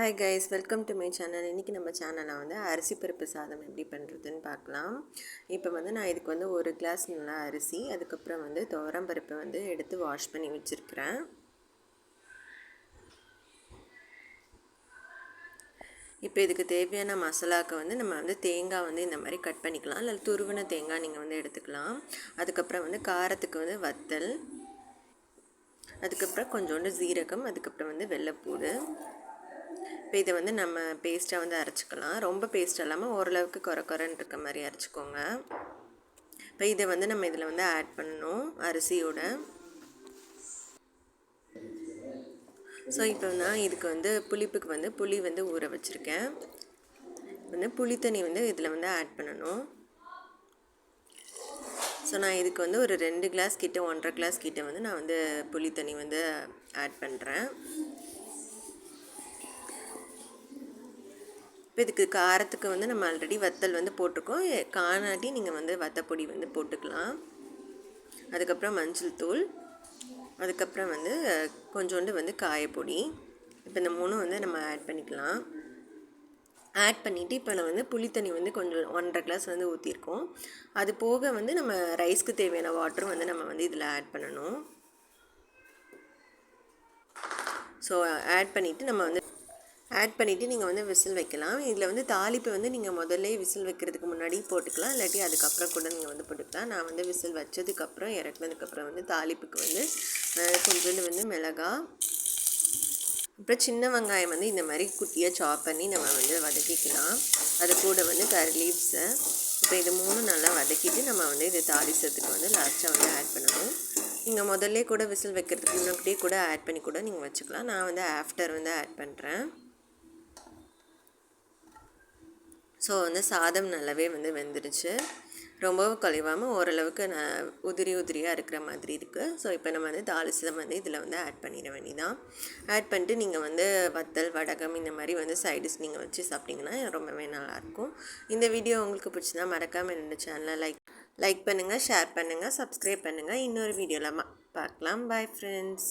Hi guys welcome to my channel இன்றைக்கி நம்ம சேனலில் வந்து அரிசி பருப்பு சாதம் எப்படி பண்ணுறதுன்னு பார்க்கலாம். இப்போ வந்து நான் இதுக்கு வந்து ஒரு கிளாஸ் நல்லா அரிசி அதுக்கப்புறம் வந்து துவரம் பருப்பை வந்து எடுத்து வாஷ் பண்ணி வச்சுருக்கிறேன். இப்போ இதுக்கு தேவையான மசாலாவுக்கு வந்து நம்ம வந்து தேங்காய் வந்து இந்த மாதிரி கட் பண்ணிக்கலாம். இல்லை துருவின தேங்காய் நீங்கள் வந்து எடுத்துக்கலாம். அதுக்கப்புறம் வந்து காரத்துக்கு வந்து வத்தல். அதுக்கப்புறம் கொஞ்சோண்டு ஜீரகம் அதுக்கப்புறம் வந்து வெள்ளைப்பூடு இப்போ இதை வந்து நம்ம பேஸ்ட்டாக வந்து அரைச்சிக்கலாம். ரொம்ப பேஸ்ட் இல்லாமல் ஓரளவுக்கு குறை குறைன்னு இருக்க மாதிரி அரைச்சிக்கோங்க. இப்போ இதை வந்து நம்ம இதில் வந்து ஆட் பண்ணணும் அரிசியோட. ஸோ இப்போ நான் இதுக்கு வந்து புளிப்புக்கு வந்து புளி வந்து ஊற வச்சுருக்கேன். வந்து புளித்தண்ணி வந்து இதில் வந்து ஆட் பண்ணணும். ஸோ நான் இதுக்கு வந்து ஒரு ரெண்டு கிளாஸ் கிட்ட ஒன்றரை கிளாஸ் கிட்ட வந்து நான் வந்து புளித்தண்ணி வந்து ஆட் பண்ணுறேன் இப்போ இதுக்கு காரத்துக்கு வந்து நம்ம ஆல்ரெடி வத்தல் வந்து போட்டிருக்கோம். காணாட்டி நீங்கள் வந்து வத்தப்பொடி வந்து போட்டுக்கலாம். அதுக்கப்புறம் மஞ்சள் தூள். அதுக்கப்புறம் வந்து கொஞ்சோண்டு வந்து காயப்பொடி. இப்போ இந்த மூணும் வந்து நம்ம ஆட் பண்ணிக்கலாம். ஆட் பண்ணிவிட்டு இப்போ நான் வந்து புளித்தண்ணி வந்து கொஞ்சம் ஒன்றரை கிளாஸ் வந்து ஊற்றிருக்கோம் அது போக வந்து நம்ம ரைஸ்க்கு தேவையான வாட்டரும் வந்து நம்ம வந்து இதில் ஆட் பண்ணணும். ஸோ ஆட் பண்ணிவிட்டு நம்ம வந்து ஆட் பண்ணிவிட்டு நீங்கள் வந்து விசில் வைக்கலாம். இதில் வந்து தாளிப்பு வந்து நீங்கள் முதல்ல விசில் வைக்கிறதுக்கு முன்னாடி போட்டுக்கலாம். இல்லாட்டி அதுக்கப்புறம் கூட நீங்கள் வந்து போட்டுக்கலாம். நான் வந்து விசில் வச்சதுக்கப்புறம் இறக்குனதுக்கப்புறம் வந்து தாளிப்புக்கு வந்து கொஞ்சோண்டு வந்து மிளகா. அப்புறம் சின்ன வெங்காயம் வந்து இந்த மாதிரி குட்டியாக சாப் பண்ணி நம்ம வந்து வதக்கிக்கலாம். அது கூட வந்து கரி லீவ்ஸை இப்போ இது மூணும் நல்லா வதக்கிட்டு நம்ம வந்து இது தாளிசத்துக்கு வந்து லாஸ்ட்டாக வந்து ஆட் பண்ணணும். நீங்கள் முதல்ல கூட விசில் வைக்கிறதுக்கு முன்னாடியே கூட ஆட் பண்ணி கூட நீங்கள் வச்சுக்கலாம். நான் வந்து ஆஃப்டர் வந்து ஆட் பண்ணுறேன் ஸோ வந்து சாதம் நல்லாவே வந்து வெந்துடுச்சு. ரொம்பவும் குறைவாமல் ஓரளவுக்கு நான் உதிரி உதிரியாக இருக்கிற மாதிரி இருக்குது ஸோ இப்போ நம்ம வந்து தாளிசம் வந்து இதில் வந்து ஆட் பண்ணிட வேண்டிதான் ஆட் பண்ணிட்டு நீங்கள் வந்து வத்தல் வடகம் இந்த மாதிரி வந்து சைடிஸ் நீங்கள் வச்சு சாப்பிட்டிங்கன்னா ரொம்பவே நல்லாயிருக்கும். இந்த வீடியோ உங்களுக்கு பிடிச்சதா மறக்காமல் என்னோடய சேனலை லைக் லைக் பண்ணுங்கள் ஷேர் பண்ணுங்கள் சப்ஸ்கிரைப் பண்ணுங்கள் இன்னொரு வீடியோவில் பார்க்கலாம். Bye friends